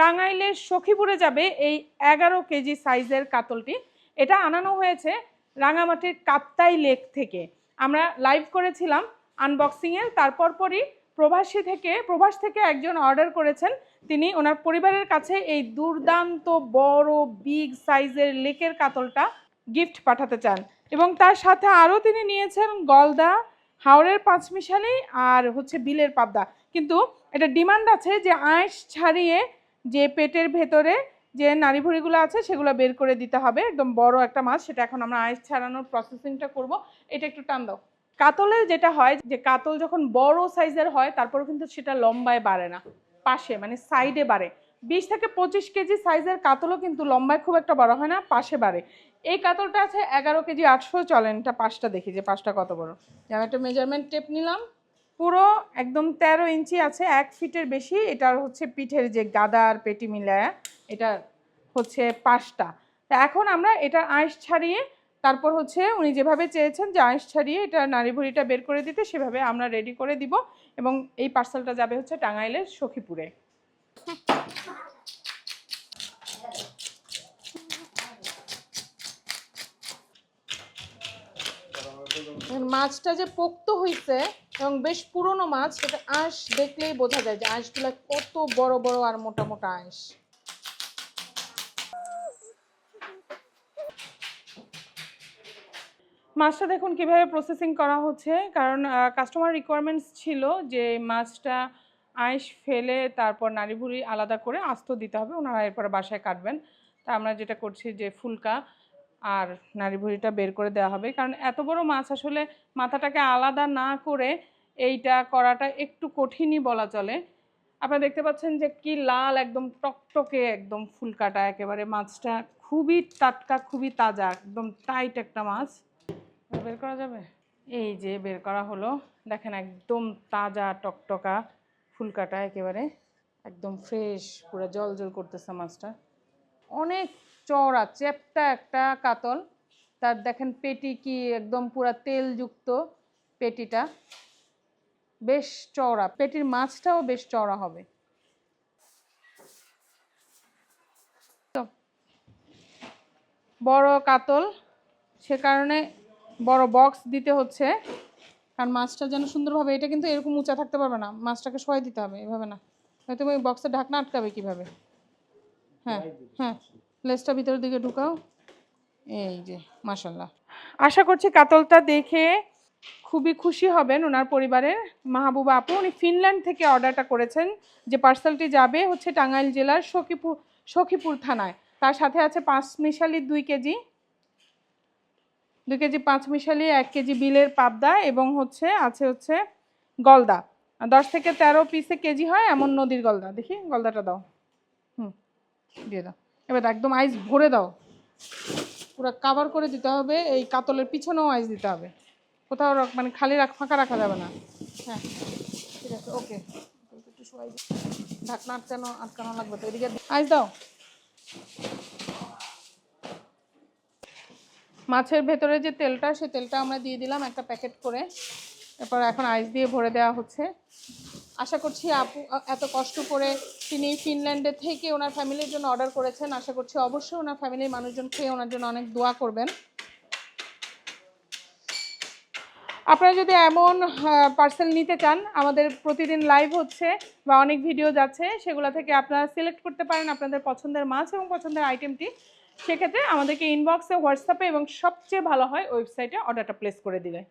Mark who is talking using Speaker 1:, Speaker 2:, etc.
Speaker 1: টাঙ্গাইলের সখীপুরে যাবে এই এগারো কেজি সাইজের কাতলটি। এটা আনানো হয়েছে রাঙামাটির কাপ্তাই লেক থেকে। আমরা লাইভ করেছিলাম আনবক্সিংয়ের তারপর পরই প্রবাসী থেকে, প্রবাস থেকে একজন অর্ডার করেছেন। তিনি ওনার পরিবারের কাছে এই দুর্দান্ত বড় বিগ সাইজের লেকের কাতলটা গিফট পাঠাতে চান। এবং তার সাথে আরও তিনি নিয়েছেন গলদা হাওড়ের পাঁচমিশালি আর হচ্ছে বিলের পাবদা। কিন্তু এটা ডিমান্ড আছে যে আঁশ ছাড়িয়ে যে পেটের ভেতরে যে নাড়ি ভুড়িগুলো আছে, সেগুলো বের করে দিতে হবে। একদম বড় একটা মাছ, সেটা এখন আমরা আঁশ ছাড়ানোর প্রসেসিংটা করব। এটা একটু টান দাও। কাতলের যেটা হয়, যে কাতল যখন বড় সাইজের হয় তারপর কিন্তু সেটা লম্বায় বাড়ে না। পাশে মানে সাইডে বাড়ে। বিশ থেকে পঁচিশ কেজি সাইজের কাতলও কিন্তু লম্বায় খুব একটা বড় হয় না, পাশে বাড়ে। এই কাতলটা আছে এগারো কেজি আটশো চলেন, এটা পাঁচটা দেখি যে পাঁচটা কত বড়। আমি একটা মেজারমেন্ট টেপ নিলাম। পুরো একদম তেরো ইঞ্চি আছে, এক ফিটের বেশি। এটার হচ্ছে পিঠের যে গাদার পেটি মিলায়া এটা হচ্ছে পাঁচটা। তা এখন আমরা এটার আঁশ ছাড়িয়ে, তারপর হচ্ছে উনি যেভাবে চেয়েছেন যে আঁশ ছাড়িয়ে এটা নারী ভুড়িটা বের করে দিতে, সেভাবে আমরা রেডি করে দিব। এবং এই পার্সেলটা যাবে হচ্ছে টাঙ্গাইলের সখীপুরে। মাছটা যে পোক্ত হইছে এবং বেশ পুরনো মাছ এটা আঁশ দেখলেই বোঝা যায় যে আঁশগুলা কত বড় বড় আর মোটা মোটা আঁশ। মাছটা দেখুন কীভাবে প্রসেসিং করা হচ্ছে। কারণ কাস্টমার রিকোয়ারমেন্টস ছিল যে মাছটা আঁশ ফেলে তারপর নাড়িভুড়ি আলাদা করে আস্ত দিতে হবে। ওনারা এরপরে বাসায় কাটবেন। তা আমরা যেটা করছি যে ফুলকা আর নাড়ি ভুড়িটা বের করে দেওয়া হবে। কারণ এত বড় মাছ আসলে মাথাটাকে আলাদা না করে এইটা করাটা একটু কঠিনই বলা চলে। আপনারা দেখতে পাচ্ছেন যে কি লাল একদম টকটকে একদম ফুলকাটা একেবারে। মাছটা খুবই টাটকা খুবই তাজা একদম টাইট একটা মাছ। বের করা যাবে? এই যে বের করা হলো। দেখেন একদম তাজা টকটকা ফুলকাটা একেবারে। একদম ফ্রেশ পুরো জল জল করতেছে মাছটা। অনেক চওড়া, চ্যাপটা একটা কাতল। তার দেখেন পেটি কি একদম পুরা তেলযুক্ত পেটিটা। বেশ চওড়া, পেটির মাছটাও বেশ চওড়া হবে। বড় কাতল, সে কারণে বড় বক্স দিতে হচ্ছে। কারণ মাছটা যেন সুন্দরভাবে, এটা কিন্তু এরকম উঁচা থাকতে পারবে না। মাছটাকে সয় দিতে হবে, এভাবে না। হয়তো ওই বক্সের ঢাকনা আটকাবে কীভাবে? হ্যাঁ হ্যাঁ। লেজটা ভিতরের দিকে ঢুকাও। এই যে মাশাল্লাহ আশা করছি কাতলটা দেখে খুবই খুশি হবেন ওনার পরিবারের মাহবুবা আপু। উনি ফিনল্যান্ড থেকে অর্ডারটা করেছেন। যে পার্সেলটি যাবে হচ্ছে টাঙ্গাইল জেলার সখীপুর সখীপুর থানায়। তার সাথে আছে পাঁচ মিশালি, দুই কেজি। দুই কেজি, পাঁচ মিশালি, এক কেজি বিলের পাবদা এবং হচ্ছে, আছে হচ্ছে গলদা। দশ থেকে তেরো পিসে কেজি হয়, এমন নদীর গলদা। দেখি, গলদাটা দাও। হুম, দিয়ে দাও। এবার একদম আইস ভরে দাও। পুরো কাভার করে দিতে হবে, এই কাতলের পিছনেও আইস দিতে হবে। কোথাও মানে খালি রাখ ফাঁকা রাখা যাবে না। হ্যাঁ ঠিক আছে ওকে ঢাকনা আটকানো আটকানো লাগবে তো, এদিকে আইস দাও। মাছের ভেতরে যে তেলটা, সেই তেলটা আমরা দিয়ে দিলাম একটা প্যাকেট করে। এরপর এখন আইস দিয়ে ভরে দেওয়া হচ্ছে। আশা করছি আপু এত কষ্ট করে তিনি ফিনল্যান্ডে থেকে ওনার ফ্যামিলির জন্য অর্ডার করেছেন। আশা করছি অবশ্যই ওনার ফ্যামিলির মানুষজন খেয়ে ওনার জন্য অনেক দোয়া করবেন। আপনারা যদি এমন পার্সেল নিতে চান, আমাদের প্রতিদিন লাইভ হচ্ছে বা অনেক ভিডিও যাচ্ছে, সেগুলো থেকে আপনারা সিলেক্ট করতে পারেন আপনাদের পছন্দের মাছ এবং পছন্দের আইটেমটি সেক্ষেত্রে আমাদেরকে ইনবক্সে হোয়াটসঅ্যাপে এবং সবচেয়ে ভালো হয় ওয়েবসাইটে অর্ডারটা প্লেস করে দিলে